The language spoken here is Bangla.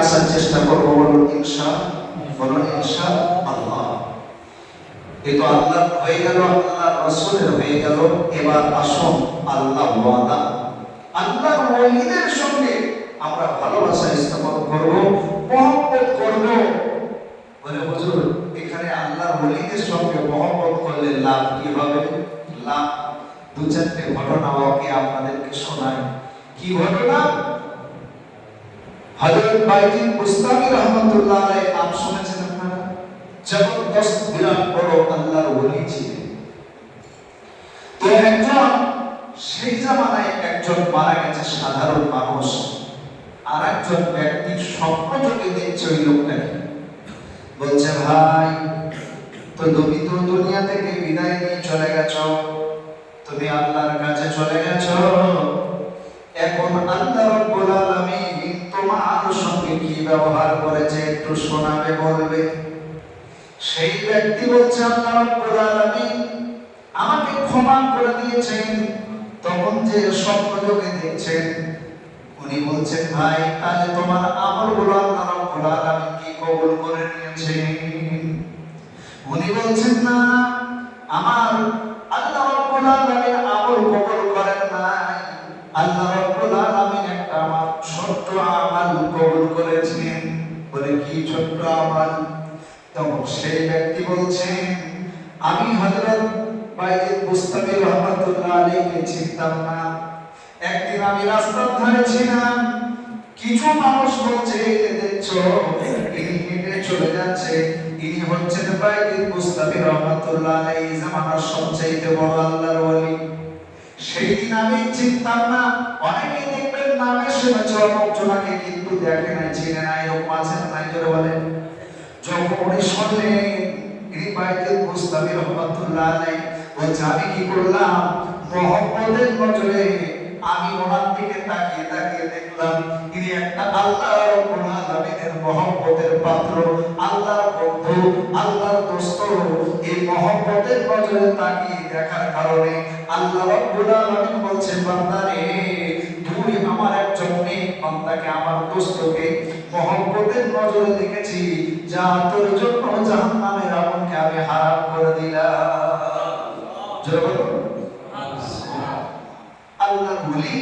আসার চেষ্টা করব বলুন ইনশা বলুন ইনশা আল্লাহ। এই তো আল্লাহ হয়ে গেল, আল্লাহ রসুলের হয়ে গেল। এবার আসুন, আল্লাহ ওয়াদা। আল্লাহ ওয়ালিদের সঙ্গে আমরা ভালোবাসা স্থাপন করব, মহব্বত করব। বলে, হুজুর, এখানে আল্লাহ ওয়ালিদের সঙ্গে মহব্বত করলে লাভ কি হবে? লাভ। দু চারটে ঘটনা ওকে আপনাদেরকে শোনাই। কি ঘটনা? সাধারণ মানুষ আর একজন স্বপ্ন বলছে, ভাই তো দুনিয়া থেকে বিদায় নিয়ে চলে গেছো। তুমি আল্লাহর কাছে চলে গেছো এখন আল্লাহ রাব্বুল আলামিন তোমার সঙ্গে কি ব্যবহার করেছে, একটু শোনাবে, বলবে। সেই ব্যক্তি বলছে, আল্লাহ রাব্বুল আলামিন আমাকে ক্ষমা করে দিয়েছেন। তখন যে স্বপ্ন যোগে দেখছেন, উনি বলছেন, ভাই, তাহলে তোমার আমলগুলো আল্লাহ রাব্বুল আলামিন কি কবুল করে নিয়েছেন? উনি বলছেন, না, আমার আল্লাহ রাব্বুল আলামিন আমল কবুল করেন নাই। আল্লাহ রাব্বুল কবুল করেছেন বলে, কি ছোট্ট আমল তখন সেই ব্যক্তি বলছেন আমি হযরত বাইজিদ বুস্তামি রহমাতুল্লাহ আলাইহি চিনতাম না। একদিন আমি রাস্তার ধারে ছিলাম, কিছু মানুষ বলছে দেখছ, ইনি হেঁটে চলে যাচ্ছে। ইনি হচ্ছেন বাইজিদ বুস্তামি রহমাতুল্লাহ আলাইহি জামানার সবচেয়ে বড় আল্লাহর ওলি। সেই দিন আমি চিনতাম না। অনেকেই দেখবেন নামে শুনেছে, অমুক জনাকে কিন্তু দেখে নাই, চিনে নাই, এরকম আছে না নাই জোরে বলেন যখন উনি শুনলেন বাইজিদ বুস্তামি রহমাতুল্লাহ আলাইহি বলছে আমি কি করলাম? মহব্বতের নজরে আমি ওনার দিকে তাকিয়ে তাকিয়ে দেখলাম ইনি একটা আল্লাহ রাব্বুল আলামিনের মহব্বতের পাত্র, আল্লাহর বন্ধু, আল্লাহর দোস্ত। এই মহব্বতের নজরে তাকিয়ে দেখার কারণে আল্লাহ রাব্বুল আলামিন বলছে বান্দারে বান্দাকে আমার দোস্তকে মহব্বতের নজরে দেখেছি যা তোর জন্য জাহান্নামের আগুনকে আমি হারাম করে দিলাম। আল্লাহ বলি